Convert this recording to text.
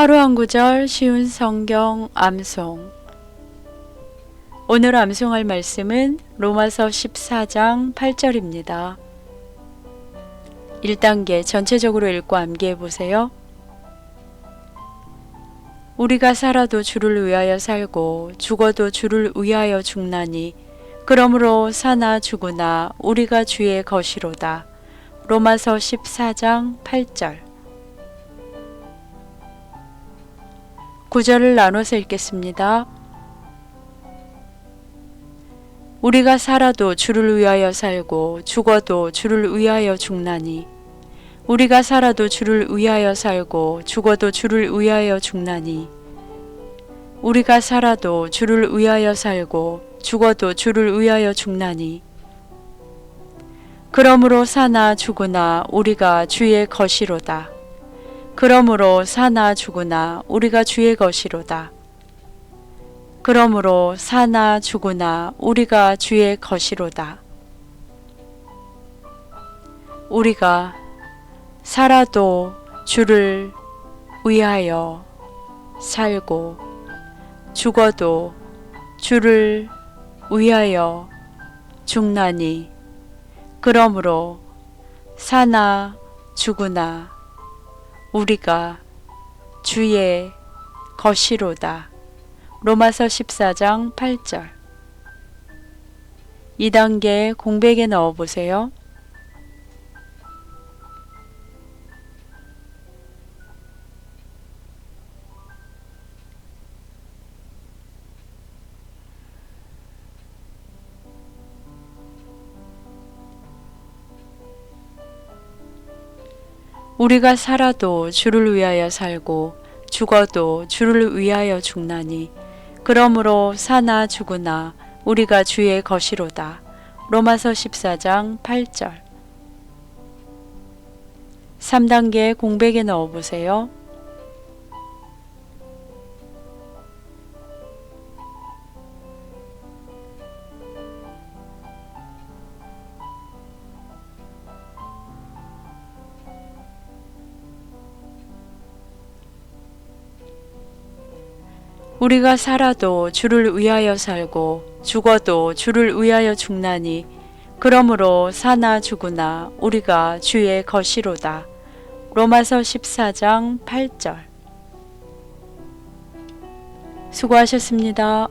하루 한 구절 쉬운 성경 암송. 오늘 암송할 말씀은 로마서 14장 8절입니다. 1단계 전체적으로 읽고 암기해 보세요. 우리가 살아도 주를 위하여 살고 죽어도 주를 위하여 죽나니 그러므로 사나 죽으나 우리가 주의 것이로다. 로마서 14장 8절 구절을 나눠서 읽겠습니다. 우리가 살아도 주를 위하여 살고 죽어도 주를 위하여 죽나니 우리가 살아도 주를 위하여 살고 죽어도 주를 위하여 죽나니 우리가 살아도 주를 위하여 살고 죽어도 주를 위하여 죽나니 그러므로 사나 죽으나 우리가 주의 것이로다. 그러므로 사나 죽으나 우리가 주의 것이로다. 그러므로 사나 죽으나 우리가 주의 것이로다. 우리가 살아도 주를 위하여 살고 죽어도 주를 위하여 죽나니 그러므로 사나 죽으나 우리가 주의 것이로다. 로마서 14장 8절 2단계 공백에 넣어 보세요. 우리가 살아도 주를 위하여 살고 죽어도 주를 위하여 죽나니 그러므로 사나 죽으나 우리가 주의 것이로다. 로마서 14장 8절 3단계 공백에 넣어 보세요. 우리가 살아도 주를 위하여 살고 죽어도 주를 위하여 죽나니 그러므로 사나 죽으나 우리가 주의 것이로다. 로마서 14장 8절 수고하셨습니다.